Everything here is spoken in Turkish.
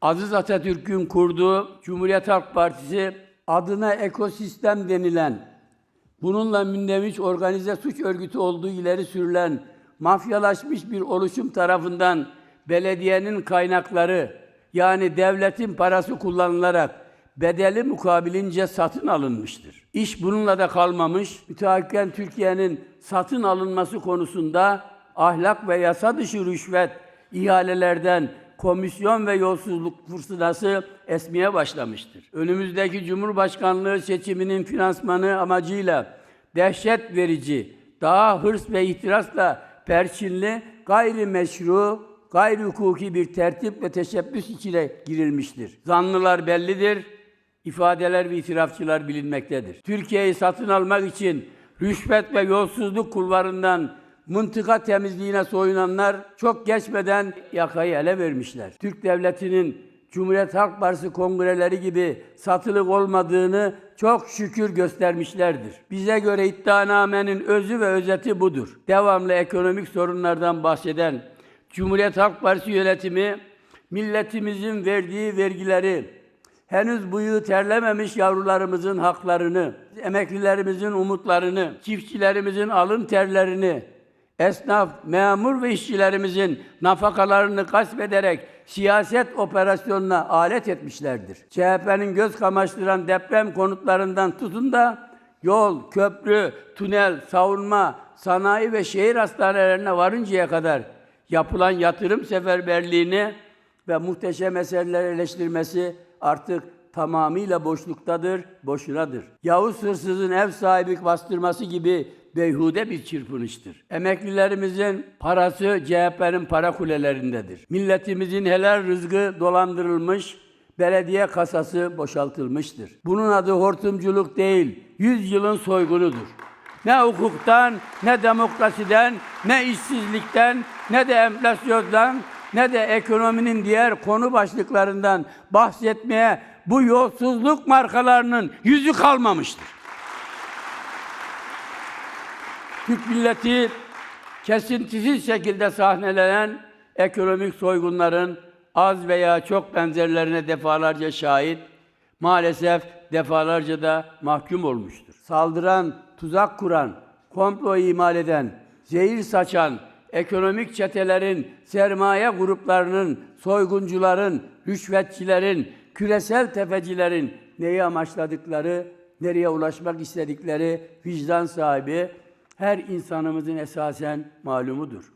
Aziz Atatürk'ün kurduğu Cumhuriyet Halk Partisi adına ekosistem denilen, bununla mündemiş organize suç örgütü olduğu ileri sürülen mafyalaşmış bir oluşum tarafından belediyenin kaynakları yani devletin parası kullanılarak bedeli mukabilince satın alınmıştır. İş bununla da kalmamış. Müteahhiten Türkiye'nin satın alınması konusunda ahlak ve yasa dışı rüşvet ihalelerden komisyon ve yolsuzluk fırtınası esmeye başlamıştır. Önümüzdeki Cumhurbaşkanlığı seçiminin finansmanı amacıyla dehşet verici, daha hırs ve ihtirasla perçinli, gayri meşru, gayri hukuki bir tertip ve teşebbüs içine girilmiştir. Zanlılar bellidir, ifadeler ve itirafçılar bilinmektedir. Türkiye'yi satın almak için rüşvet ve yolsuzluk kulvarından mıntıka temizliğine soyunanlar çok geçmeden yakayı ele vermişler. Türk Devleti'nin Cumhuriyet Halk Partisi kongreleri gibi satılık olmadığını çok şükür göstermişlerdir. Bize göre iddianamenin özü ve özeti budur. Devamlı ekonomik sorunlardan bahseden Cumhuriyet Halk Partisi yönetimi milletimizin verdiği vergileri, henüz bıyığı terlememiş yavrularımızın haklarını, emeklilerimizin umutlarını, çiftçilerimizin alın terlerini, esnaf, memur ve işçilerimizin nafakalarını gasp ederek siyaset operasyonuna alet etmişlerdir. CHP'nin göz kamaştıran deprem konutlarından tutun da yol, köprü, tünel, savunma, sanayi ve şehir hastanelerine varıncaya kadar yapılan yatırım seferberliğini ve muhteşem eserler eleştirmesi artık tamamıyla boşluktadır, boşunadır. Yavuz hırsızın ev sahibi bastırması gibi beyhude bir çırpınıştır. Emeklilerimizin parası CHP'nin para kulelerindedir. Milletimizin helal rızkı dolandırılmış, belediye kasası boşaltılmıştır. Bunun adı hortumculuk değil, yüz yılın soygunudur. Ne hukuktan, ne demokrasiden, ne işsizlikten, ne de enflasyondan, ne de ekonominin diğer konu başlıklarından bahsetmeye bu yolsuzluk markalarının yüzü kalmamıştır. Türk milleti kesintisiz şekilde sahnelenen ekonomik soygunların az veya çok benzerlerine defalarca şahit, maalesef defalarca da mahkum olmuştur. Saldıran, tuzak kuran, komplo imal eden, zehir saçan, ekonomik çetelerin, sermaye gruplarının, soyguncuların, rüşvetçilerin, küresel tefecilerin neyi amaçladıkları, nereye ulaşmak istedikleri vicdan sahibi her insanımızın esasen malumudur.